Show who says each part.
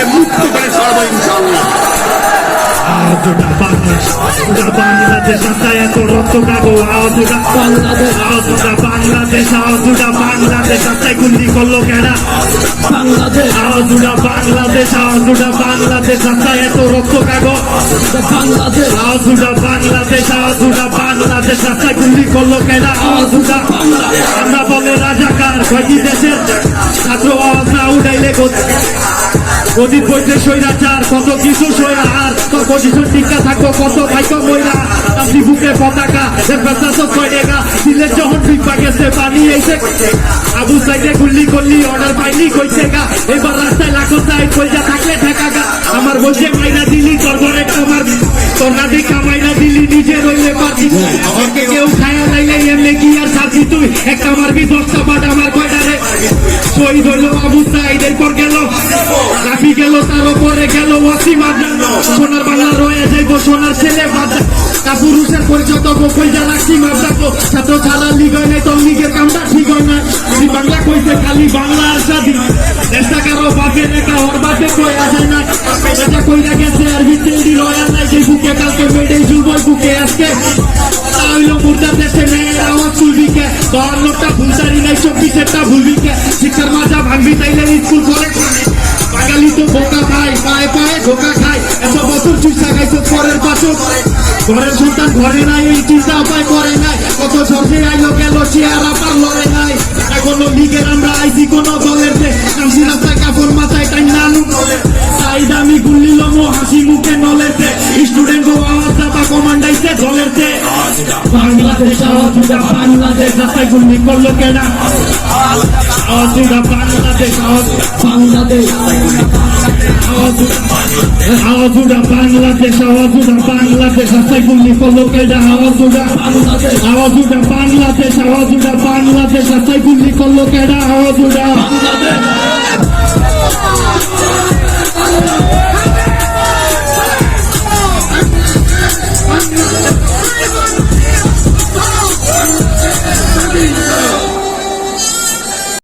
Speaker 1: থেকে মুক্ত করে ছাড়বো ইনশাল্লাহ
Speaker 2: বাংলাদেশ আজুটা বাংলাদেশ আসায় এত রক্ত কাগো আজুটা বাংলাদেশ আজুটা বাংলাদেশ আজুটা বাংলাদেশ আসায় গুলি করল কেনা বাংলাদেশ আজুটা বাংলাদেশ আজুটা বাংলাদেশ আসায় এত রক্ত কাগো বাংলাদেশ আজুটা বাংলাদেশ আজুটা বাংলাদেশ আসায় গুলি করল কেনা আজুটা আমরা বলে রাজাকার দেশের অতীত বইতে সৈরাচার কত কিছু সৈরা আর তোর পজিশন টিকা থাকব কত ভাইক ময়রা আপনি বুকে পতাকা, এর ব্যবসা তো ছয় টাকা। যখন পিপা গেছে পানি এসে আবু সাইডে গুল্লি করলি অর্ডার পাইলি কইছে গা এবার রাস্তায় লাখো চাই কইজা থাকলে ঠেকা গা। আমার বলছে, মাইনা দিলি, তোর তোমার, তোর না দেখা মাইনা দিলি, নিজে রইলে পারবি। আমাকে কেউ খায়া লাইলে এমনি কি আর সাজি তুই? একটা মারবি দশটা বাট আমার কয়টা রে? শহীদ হইল আবু সাইড এরপর গেল, তার উপরে গেল ওয়াসিম আদনান। সোনার বাংলা রয়ে যাইব, সোনার ছেলে বাদা কাপুরুষের পরিচয় তো কইজা রাখছি মাবদাকো ছাত্র ছাড়া লিগ হয় নাই তো লিগের কামটা ঠিক হয় না বাংলা কইছে, খালি বাংলা আর স্বাধীন দেশটা কারও বাপে রেখা ওর বাপে কই আসে না। এটা কইরা গেছে, আর ভিতরে দিল নাই যে বুকে, কালকে মেডে জুলবই বুকে আজকে। তাহলে মুর্দার দেশে মেয়ের আওয়াজ তুলবি কে বাহান্নটা ভুলতারি নাই, চব্বিশেরটা ভুলবি কে শিক্ষার মাজা ভাঙবি তাইলে, স্কুল করে ধোকা খায় এত বছর চুষা খাইছো পরের ঘরের সন্তান ঘরে নাই, এই চিন্তা উপায় করে নাই। কত ঝড়ে আইলো গেল চেয়ার আপার লড়ে নাই। এখনও লিগের আমরা আইসি কোন দলের কামসি রাস্তায় কাপড় মাথায় টাই নানু তাই দামি গুল্লি লমো, হাসি মুখে নলের স্টুডেন্ট গো, আওয়াজ দাবা কমান্ডাইছে দলের বাংলাদেশ আওয়াজুটা বাংলাদেশ, রাস্তায় গুল্লি করল কেনা। আওয়াজুটা বাংলাদেশ, আওয়াজ বাংলাদেশ। আওয়াজুডা বাংলাদেশ আওয়াজুডা বাংলাদেশ সাইফুল্লি কল্লোকাইডা আওয়াজুডা আওয়াজুডা বাংলাদেশ আওয়াজুডা বাংলাদেশ সাইফুল্লি কল্লোকাইডা আওয়াজুডা বাংলাদেশ